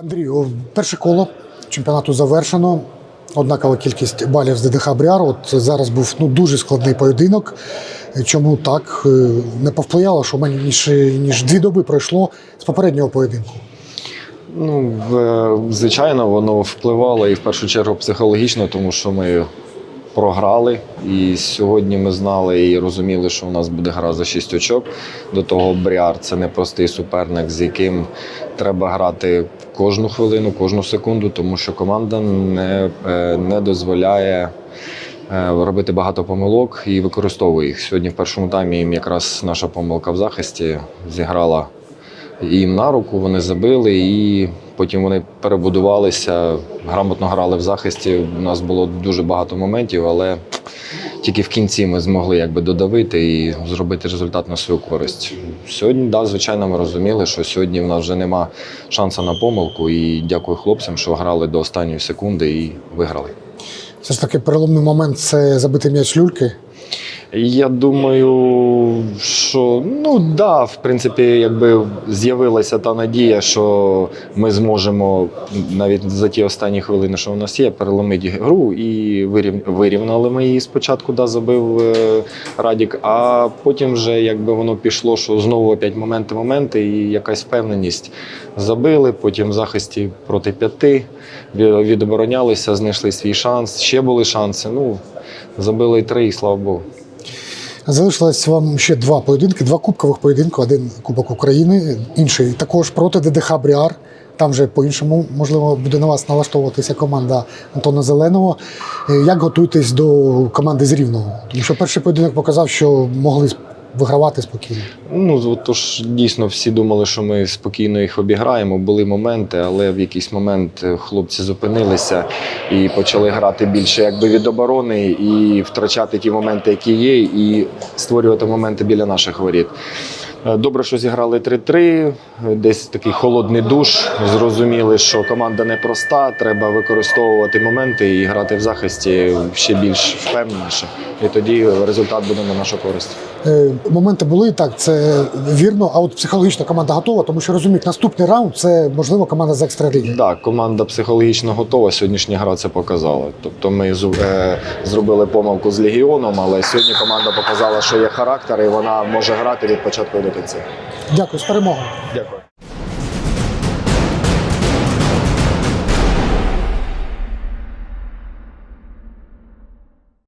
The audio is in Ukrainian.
Андрію, перше коло чемпіонату завершено. Однакова кількість балів з ДДХ Бріар. От зараз був ну, дуже складний поєдинок. Чому так? Е, Не повпливало, що менше ніж, ніж дві доби пройшло з попереднього поєдинку. Ну, звичайно, воно впливало і в першу чергу психологічно, тому що ми програли. І сьогодні ми знали і розуміли, що у нас буде гра за 6 очок. До того Бріар це непростий суперник, з яким треба грати кожну хвилину, кожну секунду, тому що команда не, е, не дозволяє. е, Робити багато помилок і використовує їх. Сьогодні в першому таймі їм якраз наша помилка в захисті зіграла їм на руку, вони забили, і потім вони перебудувалися, грамотно грали в захисті. У нас було дуже багато моментів, але тільки в кінці ми змогли якби додавити і зробити результат на свою користь. Сьогодні, да, звичайно, ми розуміли, що сьогодні в нас вже нема шансу на помилку. І дякую хлопцям, що грали до останньої секунди і виграли. Все ж таки переломний момент це забити м'яч люльки. Я думаю, що ну да, в принципі, якби з'явилася та надія, що ми зможемо навіть за ті останні хвилини, що у нас є, переломити гру і вирів... вирівняли ми її спочатку, да, забив е, Радік, а потім вже якби воно пішло, що знову опять моменти, моменти, і якась впевненість забили. Потім в захисті проти п'яти від- відоборонялися, знайшли свій шанс. Ще були шанси. Ну забили три, і слава Богу. Залишилось вам ще два поєдинки, два кубкових поєдинки, один Кубок України, інший також проти ДДХ Бріар. Там вже по-іншому, можливо, буде на вас налаштовуватися команда Антона Зеленого. Е, Як готуєтесь до команди з Рівного? Тому що перший поєдинок показав, що могли вигравати спокійно. Ну тож дійсно всі думали, що ми спокійно їх обіграємо. Були моменти, але в якийсь момент е, хлопці зупинилися і почали грати більше якби від оборони і втрачати ті моменти, які є, і створювати моменти біля наших воріт. Е, Добре, що зіграли 3-3, е, десь такий холодний душ. Зрозуміли, що команда непроста, треба використовувати моменти і грати в захисті ще більш впевненіше. І тоді результат буде на нашу користь. Е, Моменти були так, це вірно. А от психологічно команда готова, тому що розуміють, наступний раунд це можливо команда з екстраліги. Так, команда психологічно готова. Сьогоднішня гра це показала. Тобто ми е, зробили помилку з легіоном, але сьогодні команда показала, що є характер, і вона може грати від початку до кінця. Дякую з перемогою. Дякую.